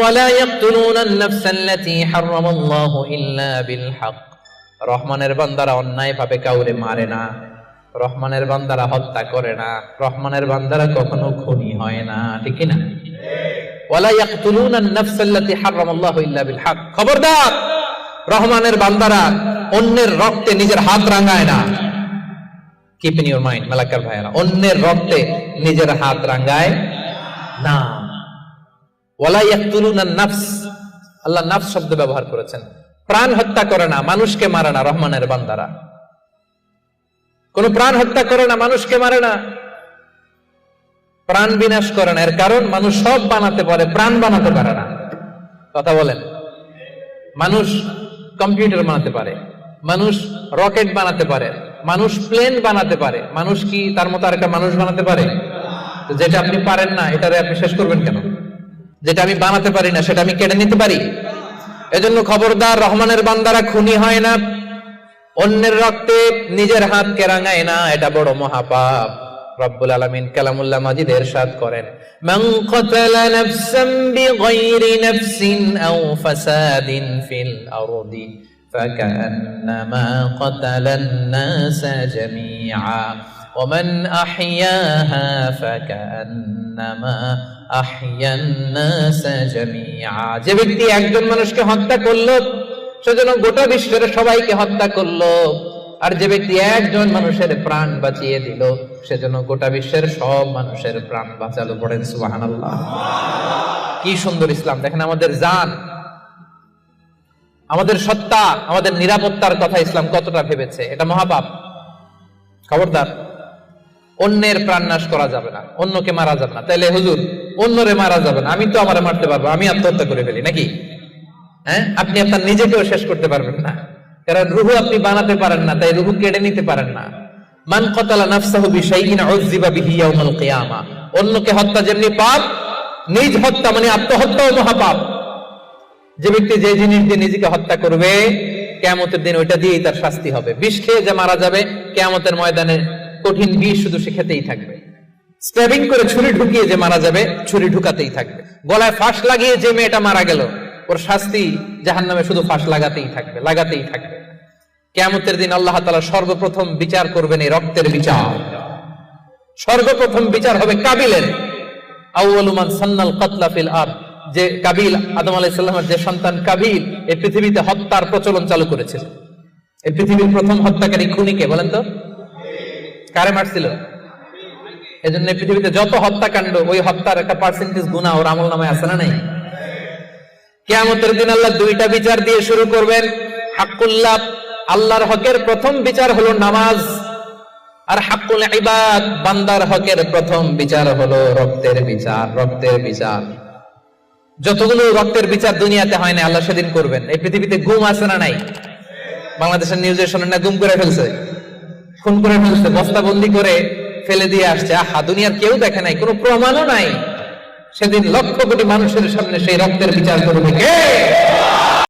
ওয়ালা ইয়াকতুলুনা আন-নাফসাল্লাতী হারামাল্লাহু ইল্লা বিল হক রহমানের বান্দারা অন্যায় ভাবে কাউরে মারে না। রহমানের বান্দারা হত্যা করে না। রহমানের বান্দারা কখনো খুনি হয় না। ঠিক না? ওয়ালা ইয়াকতুলুনা আন-নাফসাল্লাতী হারামাল্লাহু ইল্লা বিল হক খবরদার! রহমানের বান্দারা অন্যের রক্তে নিজের হাত রাঙায় না। Keep in your mind Malakar ভাইয়েরা, অন্যের রক্তে নিজের হাত রাঙায় না। নাফস। আল্লাহ নাফস শব্দ ব্যবহার করেছেন। প্রাণ হত্যা করে না, মানুষকে মারে না রহমানের বান্দারা। কোন প্রাণ হত্যা করে না, মানুষকে মারে না। প্রাণ বিনাশ করে না, এর কারণ মানুষ সব বানাতে পারে, প্রাণ বানাতে পারে না। কথা বলেন। মানুষ কম্পিউটার বানাতে পারে, মানুষ রকেট বানাতে পারে, মানুষ প্লেন বানাতে পারে, মানুষ কি তার মতো আরেকটা মানুষ বানাতে পারে? যেটা আপনি পারেন না, এটারে আপনি শেষ করবেন কেন? যেটা আমি বানাতে পারি না, সেটা আমি কেটে নিতে পারি? এজন্য খবরদার রহমানের বান্দারা খুনি হয় না। অন্যের রক্তে নিজের হাত কেরাঙায় না, এটা বড় মহাপাপ। রব্বুল আলমিন কালামুল্লা মাজিদ এরশাদ করেন। মান কাতালা নাফসান বিগাইরি ومن أحياها فكأنما أحيا الناس جميعا যে ব্যক্তি একজন মানুষকে হত্যা করলো সেজন্য গোটা বিশ্বের সবাইকে হত্যা করলো আর যে ব্যক্তি একজন মানুষের প্রাণ বাঁচিয়ে দিল সেজন্য গোটা বিশ্বের সব মানুষের প্রাণ বাঁচালো পড়েন সুবহানাল্লাহ কি সুন্দর ইসলাম দেখেন আমাদের জান আমাদের সত্তা আমাদের নিরাপত্তার কথা ইসলাম কতটা ভেবেছে এটা মহাপাপ খবরদার অন্যের প্রাণ নাশ করা যাবে না, অন্যকে মারা যাবে না। তাইলে হুজুর, অন্যরে মারা যাবে না, আমি তো আমার মারতে পারব, আমি আত্মহত্যা করে ফেলি, নাকি? হ্যাঁ? আপনি আপনার নিজেকেও শেষ করতে পারবেন না। কারণ রুহু আপনি বানাতে পারেন না, তাই রুহু কেড়ে নিতে পারেন না। মান কতালা নাফসাহু বিশাইইন উযযিবা বিহি ইয়াউমাল কিয়ামা। অন্যকে হত্যা যেমনি পাপ, নিজ হত্যা মানে আত্মহত্যাও মহাপাপ। যে ব্যক্তি যে জিনিস দিয়ে নিজেকে হত্যা করবে, কেয়ামতের দিন ওইটা দিয়েই তার শাস্তি হবে। বিষ খেয়ে যে মারা যাবে, কেয়ামতের ময়দানে কঠিন বিষ শুধু সে খেতেই থাকবে। স্ট্যাবিং করে ছুরি ঢুকিয়ে যে মারা যাবে, ছুরি ঢুকাতেই থাকবে। গলায় ফাঁস লাগিয়ে যে মেয়েটা মারা গেল, ওর শাস্তি জাহান নামে শুধু ফাঁস লাগাতেই থাকবে লাগাতেই থাকবে। কেয়ামতের দিন আল্লাহ তালা সর্বপ্রথম বিচার করবেন এই রক্তের বিচার। সর্বপ্রথম বিচার হবে কাবিলের। আউয়ালুমান সান্নাল কাতলা ফিল আর যে কাবিল, আদম আলাইসাল্লামের যে সন্তান কাবিল এই পৃথিবীতে হত্যার প্রচলন চালু করেছিল। এই পৃথিবীর প্রথম হত্যাকারী খুনিকে, বলেন তো? কারে মারছিল? এই পৃথিবীতে যত হত্যাকাণ্ড, ওই হত্যার একটা পার্সেন্টেজ গুণা ওর আমল নামে আছে না নাই? কেয়ামতের দিন আল্লাহ দুইটা বিচার দিয়ে শুরু করবেন। হাক্কুল্লাহ, আল্লাহর হকের প্রথম বিচার হলো নামাজ, আর হাক্কুল ইবাদ, বান্দার হকের প্রথম বিচার হলো রক্তের বিচার রক্তের বিচার। যতগুলো রক্তের বিচার দুনিয়াতে হয় না আল্লাহ সেদিন করবেন। এই পৃথিবীতে গুম আছে না নাই? বাংলাদেশের নিউজে শোনেন না গুম করে ফেলছে। খুন করে ফেলছে বস্তাবন্দি করে ফেলে দিয়ে আসছে। আহা, দুনিয়ার কেউ দেখে নাই, কোনো প্রমাণও নাই। সেদিন লক্ষ কোটি মানুষের সামনে সেই রক্তের বিচার করবে কে?